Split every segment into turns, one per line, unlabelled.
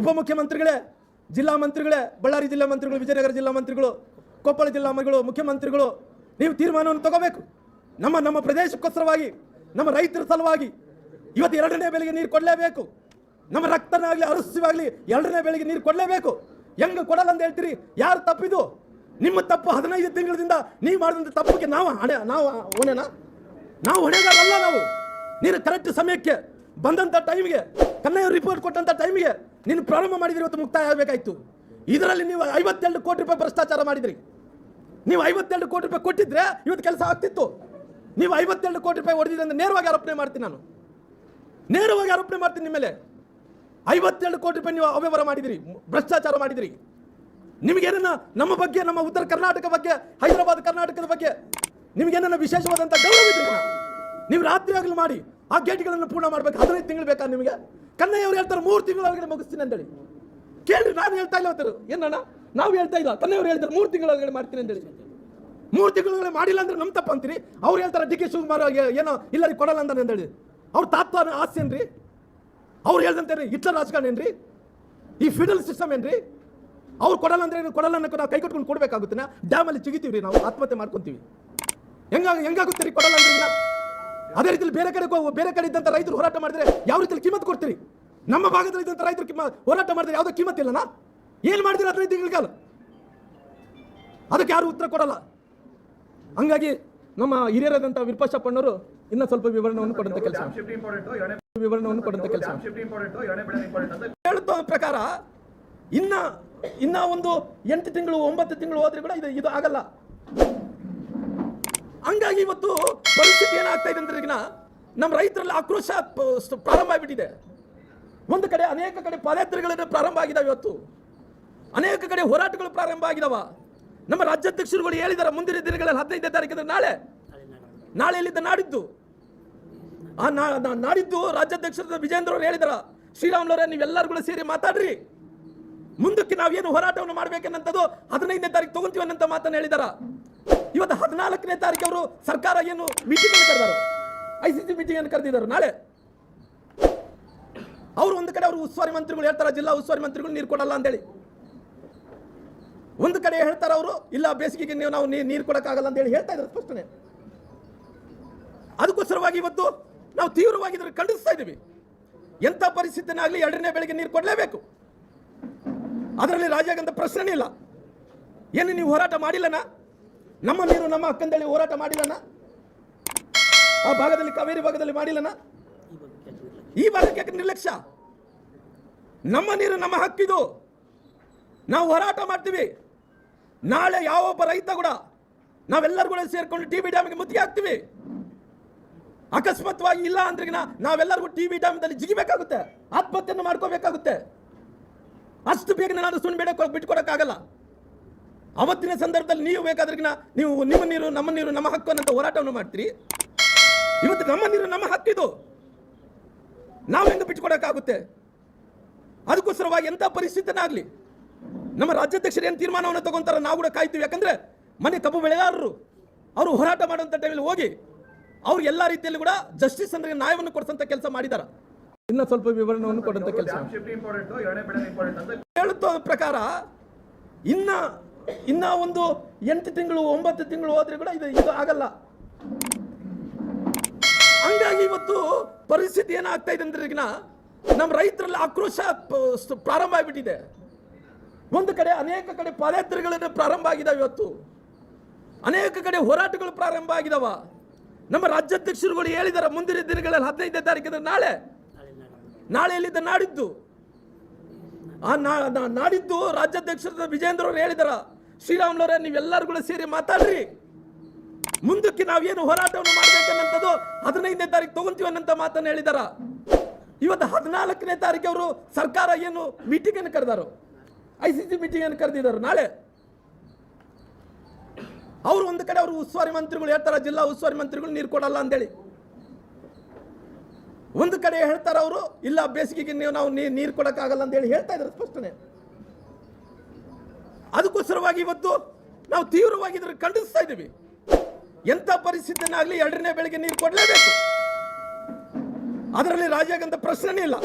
ಉಪಮುಖ್ಯಮಂತ್ರಿಗಳೇ, ಜಿಲ್ಲಾ ಮಂತ್ರಿಗಳೇ, ಬಳ್ಳಾರಿ ಜಿಲ್ಲಾ ಮಂತ್ರಿಗಳು, ವಿಜಯನಗರ ಜಿಲ್ಲಾ ಮಂತ್ರಿಗಳು, ಕೊಪ್ಪಳ ಜಿಲ್ಲಾ ಮಂತ್ರಿಗಳು, ಮುಖ್ಯಮಂತ್ರಿಗಳು, ನೀವು ತೀರ್ಮಾನವನ್ನು ತಗೋಬೇಕು. ನಮ್ಮ ನಮ್ಮ ಪ್ರದೇಶಕ್ಕೋಸ್ಕರವಾಗಿ, ನಮ್ಮ ರೈತರ ಸಲುವಾಗಿ ಇವತ್ತು ಎರಡನೇ ಬೆಳೆಗೆ ನೀರು ಕೊಡಲೇಬೇಕು. ನಮ್ಮ ರಕ್ತನಾಗಲಿ, ಅರಸ್ಯವಾಗಲಿ ಎರಡನೇ ಬೆಳೆಗೆ ನೀರು ಕೊಡಲೇಬೇಕು. ಹೆಂಗೆ ಕೊಡಲ್ಲ ಅಂತ ಹೇಳ್ತೀರಿ? ಯಾರು ತಪ್ಪಿದು ನಿಮ್ಮ ತಪ್ಪು ಹದಿನೈದು ತಿಂಗಳಿಂದ ನೀವು ಮಾಡಿದಂಥ ತಪ್ಪಿಗೆ ನಾವು ಹಣೆ, ನಾವು ಹೊಣೆನಾ? ನಾವು ಹೊಣೆಗಾರಲ್ಲ ನಾವು. ನೀರು ಕರೆಕ್ಟ್ ಸಮಯಕ್ಕೆ ಬಂದಂಥ ಟೈಮ್ಗೆ ಕನ್ನಯ್ಯ ರಿಪೋರ್ಟ್ ಕೊಟ್ಟಂಥ ಟೈಮ್ಗೆ ನೀನು ಪ್ರಾರಂಭ ಮಾಡಿದ್ರೆ ಇವತ್ತು ಮುಕ್ತಾಯ ಆಗಬೇಕಾಯ್ತು. ಇದರಲ್ಲಿ ನೀವು ಐವತ್ತೆರಡು ಕೋಟಿ ರೂಪಾಯಿ ಭ್ರಷ್ಟಾಚಾರ ಮಾಡಿದ್ರಿ. ನೀವು ಐವತ್ತೆರಡು ಕೋಟಿ ರೂಪಾಯಿ ಕೊಟ್ಟಿದ್ರೆ ಇವತ್ತು ಕೆಲಸ ಆಗ್ತಿತ್ತು. ನೀವು ಐವತ್ತೆರಡು ಕೋಟಿ ರೂಪಾಯಿ ಹೊಡೆದಿದ್ರೆ ನೇರವಾಗಿ ಆರೋಪಣೆ ಮಾಡ್ತೀನಿ ನಾನು. ನೇರವಾಗಿ ಆರೋಪಣೆ ಮಾಡ್ತೀನಿ ನಿಮ್ಮ ಮೇಲೆ. ಐವತ್ತೆರಡು ಕೋಟಿ ರೂಪಾಯಿ ನೀವು ಅವ್ಯವಹಾರ ಮಾಡಿದಿರಿ, ಭ್ರಷ್ಟಾಚಾರ ಮಾಡಿದಿರಿ. ನಿಮಗೇನನ್ನ ನಮ್ಮ ಬಗ್ಗೆ, ನಮ್ಮ ಉತ್ತರ ಕರ್ನಾಟಕ ಬಗ್ಗೆ, ಹೈದರಾಬಾದ್ ಕರ್ನಾಟಕದ ಬಗ್ಗೆ ನಿಮಗೇನನ್ನ ವಿಶೇಷವಾದಂಥ ಗೌರವ ಇದ್ರು ನೀವು ರಾತ್ರಿ ಆಗಲು ಮಾಡಿ ಆ ಗೇಟ್ಗಳನ್ನು ಪೂರ್ಣ ಮಾಡ್ಬೇಕು. ಹದಿನೈದು ತಿಂಗಳು ಬೇಕಾ ನಿಮಗೆ? ಕನ್ನಯ್ಯ ಅವ್ರು ಹೇಳ್ತಾರೆ, ಮೂರು ತಿಂಗಳ ಒಳಗಡೆ ಮುಗಿಸ್ತೀನಿ ಅಂತೇಳಿ ಕೇಳ್ರಿ, ನಾನು ಹೇಳ್ತಾ ಇಲ್ಲ ಅವತ್ತರು. ಏನಣ್ಣ? ನಾವು ಹೇಳ್ತಾ ಇಲ್ಲ. ಕನ್ನಯ್ಯವ್ರು ಹೇಳ್ತಾರೆ, ಮೂರು ತಿಂಗಳ ಒಳಗಡೆ ಮಾಡ್ತೀನಿ ಅಂತೇಳಿ ಮೂರು ತಿಂಗಳ ಮಾಡಿಲ್ಲ ಅಂದ್ರೆ ನಮ್ಮ ತಪ್ಪ ಅಂತೀರಿ? ಅವ್ರು ಹೇಳ್ತಾರೆ, ಡಿ ಕೆ ಶಿವಕುಮಾರ್ ಏನೋ ಇಲ್ಲ ಕೊಡಲ್ಲ ಅಂತ ಅಂತೇಳಿ ಅವ್ರ ತಾತ್ವ ಆಸೆ ಏನ್ರಿ? ಅವ್ರು ಹೇಳ್ದಂತೆ ರೀ ಹಿಟ್ಲರ್ ರಾಜಕಾರಣ ಏನ್ರಿ? ಈ ಫಿಡಲ್ ಸಿಸ್ಟಮ್ ಏನ್ರಿ? ಅವ್ರು ಕೊಡಲ್ಲ ಅಂದ್ರೆ ಏನು, ಕೊಡಲ್ಲ ಅನ್ನೋಕೆ ನಾವು ಕೈ ಕಟ್ಕೊಂಡು ಕೊಡ್ಬೇಕಾಗುತ್ತೆ ಡ್ಯಾಮಲ್ಲಿ ಚಿಗಿತೀವಿ ರೀ ನಾವು, ಆತ್ಮಹತ್ಯೆ ಮಾಡ್ಕೊತೀವಿ. ಹೆಂಗ ಹೆಂಗಾಗುತ್ತೆ ರೀ ಕೊಡಲ್ಲ ಅಂದ್ರೆ ಅದೇ ರೀತಿಯಲ್ಲಿ ಬೇರೆ ಕಡೆ ಬೇರೆ ಕಡೆ ಇದ್ದಂಥ ರೈತರು ಹೋರಾಟ ಮಾಡಿದ್ರೆ ಯಾವ ರೀತಿಯಲ್ಲಿ ಕಿಮ್ಮತ್ ಕೊಡ್ತೀರಿ? ನಮ್ಮ ಭಾಗದಲ್ಲಿ ಇದ್ದಂಥ ರೈತರು ಹೋರಾಟ ಮಾಡಿದ್ರೆ ಯಾವುದೋ ಕಿಮ್ಮತ್ ಇಲ್ಲನಾ? ಏನು ಮಾಡಿದ್ರೆ ಹದಿನೈದು ಕಾಲ? ಅದಕ್ಕೆ ಯಾರು ಉತ್ತರ ಕೊಡಲ್ಲ. ಹಂಗಾಗಿ ನಮ್ಮ ಹಿರಿಯರಾದಂಥ ವಿರೂಪಾಕ್ಷಪ್ಪಣ್ಣವರು ಇನ್ನೂ ಸ್ವಲ್ಪ ವಿವರಣೆಯನ್ನು ಕೊಡುವಂಥ ಕೆಲಸ. ವಿವರಣೆಯನ್ನು ಕೊಡುವಂಥ ಕೆಲಸ. ಹೇಳುತ್ತ ಪ್ರಕಾರ ಇನ್ನ ಇನ್ನ ಒಂದು ಎಂಟು ತಿಂಗಳು, ಒಂಬತ್ತು ತಿಂಗಳು ಹೋದ್ರೆ ಕೂಡ ಇದು ಇದು ಆಗಲ್ಲ. ಹಂಗಾಗಿ ಇವತ್ತು ಪರಿಸ್ಥಿತಿ ಏನಾಗ್ತಾ ಇದೆ ಅಂದ್ರೆ ನಮ್ಮ ರೈತರಲ್ಲಿ ಆಕ್ರೋಶ ಪ್ರಾರಂಭ ಆಗಿಬಿಟ್ಟಿದೆ. ಒಂದು ಕಡೆ ಅನೇಕ ಕಡೆ ಪಾದಯಾತ್ರೆಗಳನ್ನು ಪ್ರಾರಂಭ ಆಗಿದಾವೆ ಇವತ್ತು. ಅನೇಕ ಕಡೆ ಹೋರಾಟಗಳು ಪ್ರಾರಂಭ ಆಗಿದಾವ. ನಮ್ಮ ರಾಜ್ಯಾಧ್ಯಕ್ಷರುಗಳು ಹೇಳಿದಾರೆ, ಮುಂದಿನ ದಿನಗಳಲ್ಲಿ ಹದಿನೈದನೇ ತಾರೀಕು ನಾಳೆ ನಾಳೆ. ಎಲ್ಲಿದ್ದ ನಾಡಿದ್ದು. ಆ ನಾಡಿದ್ದು ರಾಜ್ಯಾಧ್ಯಕ್ಷರು ವಿಜೇಂದ್ರ ಅವರು ಹೇಳಿದಾರ ಶ್ರೀರಾಮ್ಲವರೇ ನೀವೆಲ್ಲರೂ ಸೇರಿ ಮಾತಾಡ್ರಿ. ಮುಂದಕ್ಕೆ ನಾವೇನು ಹೋರಾಟವನ್ನು ಮಾಡಬೇಕೆನ್ನಂಥದ್ದು ಹದಿನೈದನೇ ತಾರೀಕು ತಗೊಂತೀವಿ ಅನ್ನಂತ ಮಾತನ್ನು ಹೇಳಿದಾರ. ಇವತ್ತು ಹದಿನಾಲ್ಕನೇ ತಾರೀಕು ಅವರು ಸರ್ಕಾರ ಏನು ಮೀಟಿಂಗ್ ಕರೆದಾರ. ಐ ಸಿ ಸಿ ಮೀಟಿಂಗ್ ಅನ್ನು ಕರೆದಿದ್ದಾರೆ. ನಾಳೆ. ಅವರು ಒಂದು ಕಡೆ ಅವರು ಉಸ್ತುವಾರಿ ಮಂತ್ರಿಗಳು ಹೇಳ್ತಾರೆ, ಜಿಲ್ಲಾ ಉಸ್ತುವಾರಿ ಮಂತ್ರಿಗಳು ನೀರು ಕೊಡಲ್ಲ ಅಂತೇಳಿ. ಒಂದು ಕಡೆ ಹೇಳ್ತಾರೆ ಅವರು, ಇಲ್ಲ ಬೇಸಿಗೆಗೆ ನೀವು, ನಾವು ನೀರು ಕೊಡಕ್ಕಾಗಲ್ಲ ಅಂತ ಹೇಳಿ ಹೇಳ್ತಾ ಇದ್ದಾರೆ ಸ್ಪಷ್ಟನೆ. ಅದಕ್ಕೋಸ್ಕರವಾಗಿ ಇವತ್ತು ನಾವು ತೀವ್ರವಾಗಿ ಇದನ್ನು ಖಂಡಿಸ್ತಾ ಇದ್ದೀವಿ. ಎಂಥ ಪರಿಸ್ಥಿತಿನಾಗಲಿ ಎರಡನೇ ಬೆಳಿಗ್ಗೆ ನೀರು ಕೊಡಲೇಬೇಕು. ಅದರಲ್ಲಿ ರಾಜ್ಯಾಗಂತ ಪ್ರಶ್ನೆನೇ ಇಲ್ಲ. ಏನು ನೀವು ಹೋರಾಟ ಮಾಡಿಲ್ಲನ? ನಮ್ಮ ನೀರು ನಮ್ಮ ಹಕ್ಕಂತೇಳಿ ಹೋರಾಟ ಮಾಡಿಲ್ಲನ? ಆ ಭಾಗದಲ್ಲಿ, ಕಾವೇರಿ ಭಾಗದಲ್ಲಿ ಮಾಡಿಲ್ಲನ? ಈ ಭಾಗಕ್ಕೆ ನಿರ್ಲಕ್ಷ್ಯ? ನಮ್ಮ ನೀರು ನಮ್ಮ ಹಕ್ಕಿದು. ನಾವು ಹೋರಾಟ ಮಾಡ್ತೀವಿ. ನಾಳೆ ಯಾವೊಬ್ಬ ರೈತ ಕೂಡ ನಾವೆಲ್ಲರೂ ಕೂಡ ಸೇರ್ಕೊಂಡು ಟಿ ಬಿ ಡ್ಯಾಮ್ಗೆ ಮುತ್ತಿಗೆ ಹಾಕ್ತೀವಿ. ಅಕಸ್ಮಾತ್ವಾಗಿ ಇಲ್ಲ ಅಂದ್ರೆ ನಾವೆಲ್ಲರಿಗೂ ಟಿ ಬಿ ಡ್ಯಾಮ್ದಲ್ಲಿ ಜಿಗಿಬೇಕಾಗುತ್ತೆ. ಆತ್ಮಹತ್ಯೆಯನ್ನು ಮಾಡ್ಕೋಬೇಕಾಗುತ್ತೆ. ಅಷ್ಟು ಬೇಗನೆ ನಾನು ಸುಮ್ಮನೆ ಬೇಡ ಬಿಟ್ಕೊಡಕ್ಕಾಗಲ್ಲ. ಅವತ್ತಿನ ಸಂದರ್ಭದಲ್ಲಿ ನೀವು ಬೇಕಾದ್ರಿಗಿನ ನೀವು ನಿಮ್ಮ ನೀರು ನಮ್ಮ ನೀರು ನಮ್ಮ ಹಕ್ಕು ಅನ್ನೋ ಹೋರಾಟವನ್ನು ಮಾಡ್ತೀರಿ. ಇವತ್ತು ನಮ್ಮ ನೀರು ನಮ್ಮ ಹಕ್ಕಿದು ನಾವು ಹೆಂಗೆ ಬಿಟ್ಕೊಡಕ್ಕಾಗುತ್ತೆ ಅದಕ್ಕೋಸ್ಕರವಾಗಿ ಎಂಥ ಪರಿಸ್ಥಿತಿನಾಗಲಿ ನಮ್ಮ ರಾಜ್ಯಾಧ್ಯಕ್ಷರು ಏನು ತೀರ್ಮಾನವನ್ನು ತಗೊಂತಾರ ನಾವು ಕೂಡ ಕಾಯ್ತೀವಿ. ಯಾಕಂದ್ರೆ ಮನೆ ಕಬ್ಬು ಬೆಳೆಗಾರರು ಅವರು ಹೋರಾಟ ಮಾಡುವಂಥ ಟೈಮಲ್ಲಿ ಹೋಗಿ ಅವ್ರು ಎಲ್ಲ ರೀತಿಯಲ್ಲಿ ಕೂಡ ಜಸ್ಟಿಸ್ ಅಂದ್ರೆ ನ್ಯಾಯವನ್ನು ಕೊಡಿಸಂತ ಕೆಲಸ ಮಾಡಿದಾರ. ಇನ್ನ ಸ್ವಲ್ಪ ವಿವರಣೆಯನ್ನು ಕೊಡುವಂತ ಕೆಲಸ. ಹೇಳುತ್ತ ಪ್ರಕಾರ ಇನ್ನ ಇನ್ನ ಒಂದು ಎಂಟು ತಿಂಗಳು, ಒಂಬತ್ತು ತಿಂಗಳು ಹೋದ್ರೆ ಕೂಡ ಇದು ಇದು ಆಗಲ್ಲ. ಹಂಗಾಗಿ ಇವತ್ತು ಪರಿಸ್ಥಿತಿ ಏನಾಗ್ತಾ ಇದೆ ಅಂದ್ರೆ ನಮ್ಮ ರೈತರಲ್ಲಿ ಆಕ್ರೋಶ ಪ್ರಾರಂಭ ಆಗಿಬಿಟ್ಟಿದೆ. ಒಂದು ಕಡೆ ಅನೇಕ ಕಡೆ ಪಾದಯಾತ್ರೆಗಳನ್ನು ಪ್ರಾರಂಭ ಆಗಿದಾವೆ ಇವತ್ತು. ಅನೇಕ ಕಡೆ ಹೋರಾಟಗಳು ಪ್ರಾರಂಭ ಆಗಿದಾವ. ನಮ್ಮ ರಾಜ್ಯಾಧ್ಯಕ್ಷರುಗಳು ಹೇಳಿದಾರ, ಮುಂದಿನ ದಿನಗಳಲ್ಲಿ ಹದಿನೈದನೇ ತಾರೀಕು ನಾಳೆ. ನಾಳೆ ಎಲ್ಲಿದ್ದ ನಾಡಿದ್ದು. ಆ ನಾಡಿದ್ದು ರಾಜ್ಯಾಧ್ಯಕ್ಷರ ವಿಜೇಂದ್ರ ಅವರು ಹೇಳಿದಾರ. ಶ್ರೀರಾಮ್ಲವರೇ ನೀವೆಲ್ಲರೂ ಕೂಡ ಸೇರಿ ಮಾತಾಡ್ರಿ. ಮುಂದಕ್ಕೆ ನಾವೇನು ಹೋರಾಟವನ್ನು ಮಾಡಬೇಕನ್ನಂಥದ್ದು ಹದಿನೈದನೇ ತಾರೀಕು ತಗೊಂತೀವಿ ಅನ್ನಂತ ಮಾತನ್ನು ಹೇಳಿದಾರ. ಇವತ್ತು ಹದಿನಾಲ್ಕನೇ ತಾರೀಕು ಅವರು ಸರ್ಕಾರ ಏನು ಮೀಟಿಂಗ್ ಅನ್ನು ಕರೆದಾರು. ಐ ಸಿ ಸಿ ಮೀಟಿಂಗ್ ಅನ್ನು ಕರೆದಿದ್ದಾರೆ ನಾಳೆ. ಅವರು ಒಂದು ಕಡೆ ಅವರು ಉಸ್ತುವಾರಿ ಮಂತ್ರಿಗಳು ಹೇಳ್ತಾರೆ, ಜಿಲ್ಲಾ ಉಸ್ತುವಾರಿ ಮಂತ್ರಿಗಳು ನೀರು ಕೊಡಲ್ಲ ಅಂತೇಳಿ ಒಂದು ಕಡೆ ಹೇಳ್ತಾರೆ ಅವರು, ಇಲ್ಲ ಬೇಸಿಗೆಗೆ ನೀವು ನಾವು ನೀರು ಕೊಡಕ್ಕಾಗಲ್ಲ ಅಂತ ಹೇಳಿ ಹೇಳ್ತಾ ಇದ್ದಾರೆ ಸ್ಪಷ್ಟನೆ. ಅದಕ್ಕೋಸ್ಕರವಾಗಿ ಇವತ್ತು ನಾವು ತೀವ್ರವಾಗಿ ಇದನ್ನು ಖಂಡಿಸ್ತಾ ಇದ್ದೀವಿ. ಎಂಥ ಪರಿಸ್ಥಿತಿನಾಗಲಿ ಎರಡನೇ ಬೆಳಗ್ಗೆ ನೀರು ಕೊಡಲೇಬೇಕು. ಅದರಲ್ಲಿ ರಾಜ್ಯಾಗಂತ ಪ್ರಶ್ನೆ ಇಲ್ಲ.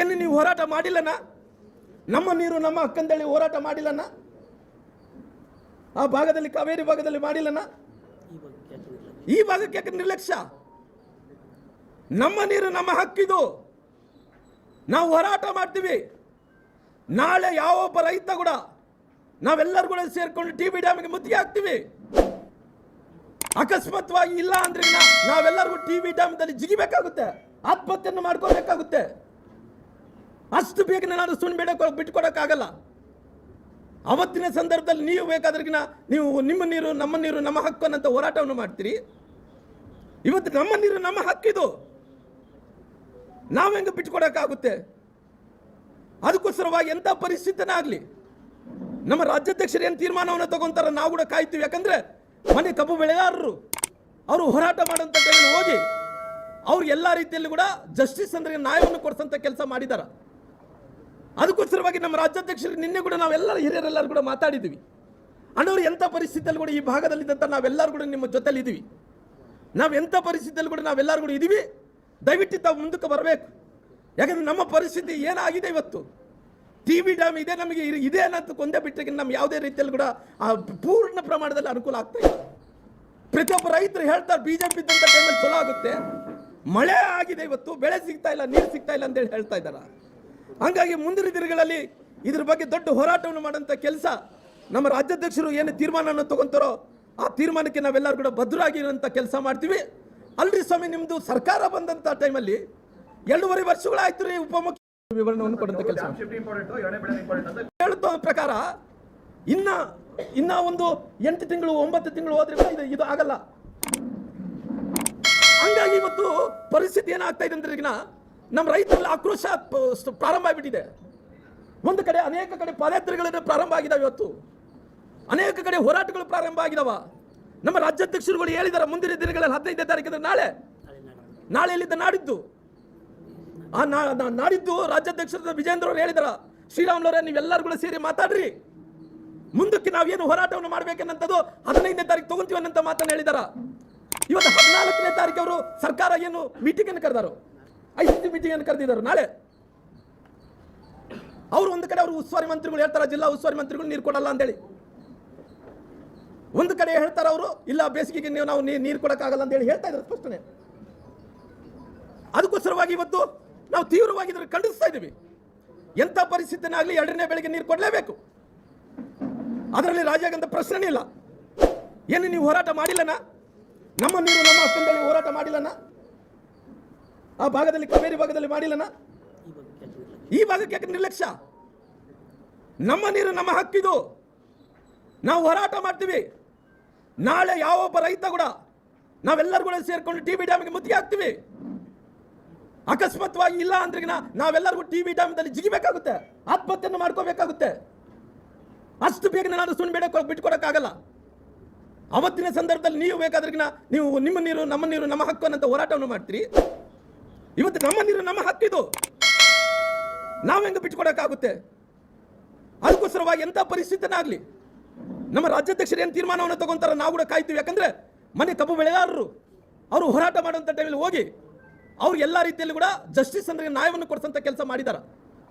ಏನು ನೀವು ಹೋರಾಟ ಮಾಡಿಲ್ಲನ? ನಮ್ಮ ನೀರು ನಮ್ಮ ಹಕ್ಕಂದೇಳಿ ಹೋರಾಟ ಮಾಡಿಲ್ಲನ? ಆ ಭಾಗದಲ್ಲಿ ಕಾವೇರಿ ಭಾಗದಲ್ಲಿ ಮಾಡಿಲ್ಲನ? ಈ ಭಾಗಕ್ಕೆ ಯಾಕೆ ನಿರ್ಲಕ್ಷ್ಯ? ನಮ್ಮ ನೀರು ನಮ್ಮ ಹಕ್ಕಿದು. ನಾವು ಹೋರಾಟ ಮಾಡ್ತೀವಿ. ನಾಳೆ ಯಾವೊಬ್ಬ ರೈತ ಕೂಡ ನಾವೆಲ್ಲರೂ ಕೂಡ ಸೇರ್ಕೊಂಡು ಟಿ ಬಿ ಡ್ಯಾಮಿಗೆ ಮುತ್ತಿಗೆ ಹಾಕ್ತೀವಿ. ಅಕಸ್ಮಾತ್ವಾಗಿ ಇಲ್ಲ ಅಂದ್ರೆ ನಾವೆಲ್ಲರಿಗೂ ಟಿ ಬಿ ಡ್ಯಾಮ್ದಲ್ಲಿ ಜಿಗಿಬೇಕಾಗುತ್ತೆ. ಆತ್ಮಹತ್ಯೆಯನ್ನು ಮಾಡ್ಕೋಬೇಕಾಗುತ್ತೆ ಅಷ್ಟು ಬೇಗ ನಾನು ಸುಣ್ಣ ಬಿಡಕ್ಕೆ ಬಿಟ್ಕೊಡಕ್ಕಾಗಲ್ಲ. ಅವತ್ತಿನ ಸಂದರ್ಭದಲ್ಲಿ ನೀವು ಬೇಕಾದ್ರಿಗಿನ ನೀವು ನಿಮ್ಮ ನೀರು, ನಮ್ಮ ನೀರು, ನಮ್ಮ ಹಕ್ಕು ಅನ್ನಂತ ಹೋರಾಟವನ್ನು ಮಾಡ್ತೀರಿ. ಇವತ್ತು ನಮ್ಮ ನೀರು, ನಮ್ಮ ಹಕ್ಕಿದು ನಾವು ಹೆಂಗೆ ಬಿಟ್ಕೊಡೋಕ್ಕಾಗುತ್ತೆ? ಅದಕ್ಕೋಸ್ಕರವಾಗಿ ಎಂಥ ಪರಿಸ್ಥಿತಿನೇ ಆಗಲಿ. ನಮ್ಮ ರಾಜ್ಯಾಧ್ಯಕ್ಷರು ಏನು ತೀರ್ಮಾನವನ್ನು ತಗೊಂತಾರ ನಾವು ಕೂಡ ಕಾಯ್ತೀವಿ. ಯಾಕಂದ್ರೆ ಮನೆ ಕಬ್ಬು ಬೆಳೆಗಾರರು, ಅವರು ಹೋರಾಟ ಟೈಮಲ್ಲಿ ಹೋಗಿ ಅವ್ರು ಎಲ್ಲ ರೀತಿಯಲ್ಲಿ ಕೂಡ ಜಸ್ಟಿಸ್ ಅಂದ್ರೆ ನ್ಯಾಯವನ್ನು ಕೊಡಿಸಂತ ಕೆಲಸ ಮಾಡಿದ್ದಾರೆ ಅದಕ್ಕೋಸ್ಕರವಾಗಿ ನಮ್ಮ ರಾಜ್ಯಾಧ್ಯಕ್ಷರು ನಿನ್ನೆ ಕೂಡ ನಾವೆಲ್ಲರೂ ಹಿರಿಯರೆಲ್ಲರೂ ಕೂಡ ಮಾತಾಡಿದ್ವಿ. ಅಣ್ಣವ್ರು ಎಂಥ ಪರಿಸ್ಥಿತಿಯಲ್ಲಿ ಕೂಡ ಈ ಭಾಗದಲ್ಲಿದ್ದಂಥ ನಾವೆಲ್ಲರೂ ಕೂಡ ನಿಮ್ಮ ಜೊತೆಲಿ ಇದ್ದೀವಿ ನಾವು ಎಂಥ ಪರಿಸ್ಥಿತಿಯಲ್ಲಿ ಕೂಡ ನಾವೆಲ್ಲರೂ ಕೂಡ ಇದ್ದೀವಿ ದಯವಿಟ್ಟು ತಾವು ಮುಂದಕ್ಕೆ ಬರಬೇಕು. ಯಾಕಂದ್ರೆ ನಮ್ಮ ಪರಿಸ್ಥಿತಿ ಏನಾಗಿದೆ ಇವತ್ತು? ಟಿ ಡ್ಯಾಮ್ ಇದೆ, ನಮಗೆ ಇದೆ ಅನ್ನೋದು ಕೊಂದೇ ಬಿಟ್ಟರೆ ನಮ್ಗೆ ಯಾವುದೇ ರೀತಿಯಲ್ಲಿ ಕೂಡ ಪೂರ್ಣ ಪ್ರಮಾಣದಲ್ಲಿ ಅನುಕೂಲ ಆಗ್ತಾ ಇಲ್ಲ. ಪ್ರತಿಯೊಬ್ಬ ರೈತರು ಹೇಳ್ತಾರೆ ಬಿಜೆಪಿ ಇದ್ದಂಥ ಟೈಮಲ್ಲಿ ಚಲೋ ಆಗುತ್ತೆ. ಮಳೆ ಆಗಿದೆ ಇವತ್ತು, ಬೆಳೆ ಸಿಗ್ತಾ ಇಲ್ಲ, ನೀರು ಸಿಗ್ತಾ ಇಲ್ಲ ಅಂತೇಳಿ ಹೇಳ್ತಾ ಇದ್ದಾರೆ? ಹಂಗಾಗಿ ಮುಂದಿನ ದಿನಗಳಲ್ಲಿ ಇದ್ರ ಬಗ್ಗೆ ದೊಡ್ಡ ಹೋರಾಟವನ್ನು ಮಾಡೋಂಥ ಕೆಲಸ ನಮ್ಮ ರಾಜ್ಯಾಧ್ಯಕ್ಷರು ಏನು ತೀರ್ಮಾನವನ್ನು ತಗೊಂತಾರೋ ಆ ತೀರ್ಮಾನಕ್ಕೆ ನಾವೆಲ್ಲರೂ ಕೂಡ ಭದ್ರಾಗಿರೋಂಥ ಕೆಲಸ ಮಾಡ್ತೀವಿ. ಅಲ್ರಿ ಸ್ವಾಮಿ ನಿಮ್ಮದು ಸರ್ಕಾರ ಬಂದಂಥ ಟೈಮಲ್ಲಿ ಎರಡೂವರೆ ವರ್ಷಗಳಾಯ್ತು ರೀ ಉಪಮುಖ್ಯ ವಿವರಣೆಯನ್ನು ಕೊಡುವಂತ ಕೆಲಸ. ಹೇಳುತ್ತ ಪ್ರಕಾರ, ಇನ್ನ ಇನ್ನ ಒಂದು ಎಂಟು ತಿಂಗಳು, ಒಂಬತ್ತು ತಿಂಗಳು ಹೋದ್ರೆ ಇದು ಇದು ಆಗಲ್ಲ. ಹಂಗಾಗಿ ಇವತ್ತು ಪರಿಸ್ಥಿತಿ ಏನಾಗ್ತಾ ಇದೆ ಅಂದ್ರೆ ನಮ್ಮ ರೈತರಲ್ಲಿ ಆಕ್ರೋಶ ಪ್ರಾರಂಭ ಆಗಿಬಿಟ್ಟಿದೆ. ಒಂದು ಕಡೆ ಅನೇಕ ಕಡೆ ಪಾದಯಾತ್ರೆಗಳನ್ನು ಪ್ರಾರಂಭ ಆಗಿದಾವೆ ಇವತ್ತು. ಅನೇಕ ಕಡೆ ಹೋರಾಟಗಳು ಪ್ರಾರಂಭ ಆಗಿದಾವ. ನಮ್ಮ ರಾಜ್ಯಾಧ್ಯಕ್ಷರುಗಳು ಹೇಳಿದಾರೆ, ಮುಂದಿನ ದಿನಗಳಲ್ಲಿ ಹದಿನೈದನೇ ತಾರೀಕು ನಾಳೆ ನಾಳೆ. ಎಲ್ಲಿದ್ದ ನಾಡಿದ್ದು. ಆ ನಾಡಿದ್ದು ರಾಜ್ಯಾಧ್ಯಕ್ಷರ ವಿಜೇಂದ್ರ ಅವರು ಹೇಳಿದಾರ, ಶ್ರೀರಾಮ್ಲವರೇ, ನೀವೆಲ್ಲರೂ ಕೂಡ ಸೇರಿ ಮಾತಾಡ್ರಿ. ಮುಂದಕ್ಕೆ ನಾವೇನು ಹೋರಾಟವನ್ನು ಮಾಡ್ಬೇಕನ್ನಂಥದ್ದು ಹದಿನೈದನೇ ತಾರೀಕು ತಗೊಂತೀವಿ ಅನ್ನಂತ ಮಾತನ್ನು ಹೇಳಿದಾರ. ಇವತ್ತು ಹದಿನಾಲ್ಕನೇ ತಾರೀಕು ಅವರು ಸರ್ಕಾರ ಏನು ಮೀಟಿಂಗ್ ಅನ್ನು ಕರೆದಾರು. ಐ ಸಿ ಮೀಟಿಂಗ್ ಅನ್ನು ಕರೆದಿದ್ದಾರೆ ನಾಳೆ. ಅವರು ಒಂದು ಕಡೆ ಅವರು ಉಸ್ತುವಾರಿ ಮಂತ್ರಿಗಳು ಹೇಳ್ತಾರೆ, ಜಿಲ್ಲಾ ಉಸ್ತುವಾರಿ ಮಂತ್ರಿಗಳು ನೀರು ಕೊಡಲ್ಲ ಅಂತೇಳಿ. ಒಂದು ಕಡೆ ಹೇಳ್ತಾರೆ ಅವರು, ಇಲ್ಲ ಬೇಸಿಗೆಗೆ ನೀವು ನಾವು ನೀರು ಕೊಡಕ್ಕಾಗಲ್ಲ ಅಂತೇಳಿ ಹೇಳ್ತಾ ಇದ್ದಾರೆ ಸ್ಪಷ್ಟನೆ. ಅದಕ್ಕೋಸ್ಕರವಾಗಿ ಇವತ್ತು ನಾವು ತೀವ್ರವಾಗಿ ಇದನ್ನು ಖಂಡಿಸ್ತಾ ಇದ್ದೀವಿ. ಎಂಥ ಪರಿಸ್ಥಿತಿನಾಗಲಿ ಎರಡನೇ ಬೆಳಗ್ಗೆ ನೀರು ಕೊಡಲೇಬೇಕು. ಅದರಲ್ಲಿ ರಾಜಿಯಾಗಂತ ಪ್ರಶ್ನೆನೇ ಇಲ್ಲ. ಏನು ನೀವು ಹೋರಾಟ ಮಾಡಿಲ್ಲನ? ನಮ್ಮ ನೀರು ನಮ್ಮ ಹಕ್ಕಿನಲ್ಲಿ ಹೋರಾಟ ಮಾಡಿಲ್ಲನ? ಆ ಭಾಗದಲ್ಲಿ, ಕಾವೇರಿ ಭಾಗದಲ್ಲಿ ಮಾಡಿಲ್ಲನ? ಈ ಭಾಗಕ್ಕೆ ಯಾಕೆ ನಿರ್ಲಕ್ಷ್ಯ? ನಮ್ಮ ನೀರು ನಮ್ಮ ಹಕ್ಕಿದು. ನಾವು ಹೋರಾಟ ಮಾಡ್ತೀವಿ. ನಾಳೆ ಯಾವೊಬ್ಬ ರೈತ ಕೂಡ ನಾವೆಲ್ಲರೂ ಕೂಡ ಸೇರಿಕೊಂಡು ಟಿ ಬಿ ಡ್ಯಾಮ್ಗೆ ಮುತ್ತಿಗೆ ಹಾಕ್ತೀವಿ. ಅಕಸ್ಮಾತ್ವಾಗಿ ಇಲ್ಲ ಅಂದ್ರೆ ನಾವೆಲ್ಲರಿಗೂ ಟಿ ವಿ ಟೈಮ್ದಲ್ಲಿ ಜಿಗಿಬೇಕಾಗುತ್ತೆ. ಆತ್ಮಹತ್ಯೆಯನ್ನು ಮಾಡ್ಕೋಬೇಕಾಗುತ್ತೆ. ಅಷ್ಟು ಬೇಗ ನಾನು ಸುಮ್ಮನೆ ಬೇಡ ಬಿಟ್ಕೊಡೋಕ್ಕಾಗಲ್ಲ. ಅವತ್ತಿನ ಸಂದರ್ಭದಲ್ಲಿ ನೀವು ಬೇಕಾದ್ರಿಗಿನ ನೀವು ನಿಮ್ಮ ನೀರು, ನಮ್ಮ ನೀರು, ನಮ್ಮ ಹಕ್ಕು ಅನ್ನಂತ ಹೋರಾಟವನ್ನು ಮಾಡ್ತೀರಿ. ಇವತ್ತು ನಮ್ಮ ನೀರು, ನಮ್ಮ ಹಕ್ಕಿದು ನಾವು ಹೆಂಗೆ ಬಿಟ್ಕೊಡಕ್ಕಾಗುತ್ತೆ? ಅದಕ್ಕೋಸ್ಕರವಾಗಿ ಎಂಥ ಪರಿಸ್ಥಿತಿನಾಗಲಿ ನಮ್ಮ ರಾಜ್ಯಾಧ್ಯಕ್ಷರು ಏನು ತೀರ್ಮಾನವನ್ನು ತಗೊಂತಾರ ನಾವು ಕೂಡ ಕಾಯ್ತೀವಿ. ಯಾಕಂದ್ರೆ ಮನೆ ಕಬ್ಬು ಬೆಳೆಗಾರರು, ಅವರು ಹೋರಾಟ ಮಾಡುವಂಥ ಟೈಮಲ್ಲಿ ಹೋಗಿ ಅವ್ರು ಎಲ್ಲ ರೀತಿಯಲ್ಲಿ ಕೂಡ ಜಸ್ಟಿಸ್ ಅಂದ್ರೆ ನ್ಯಾಯವನ್ನು ಕೊಡಿಸಂತ ಕೆಲಸ ಮಾಡಿದಾರ.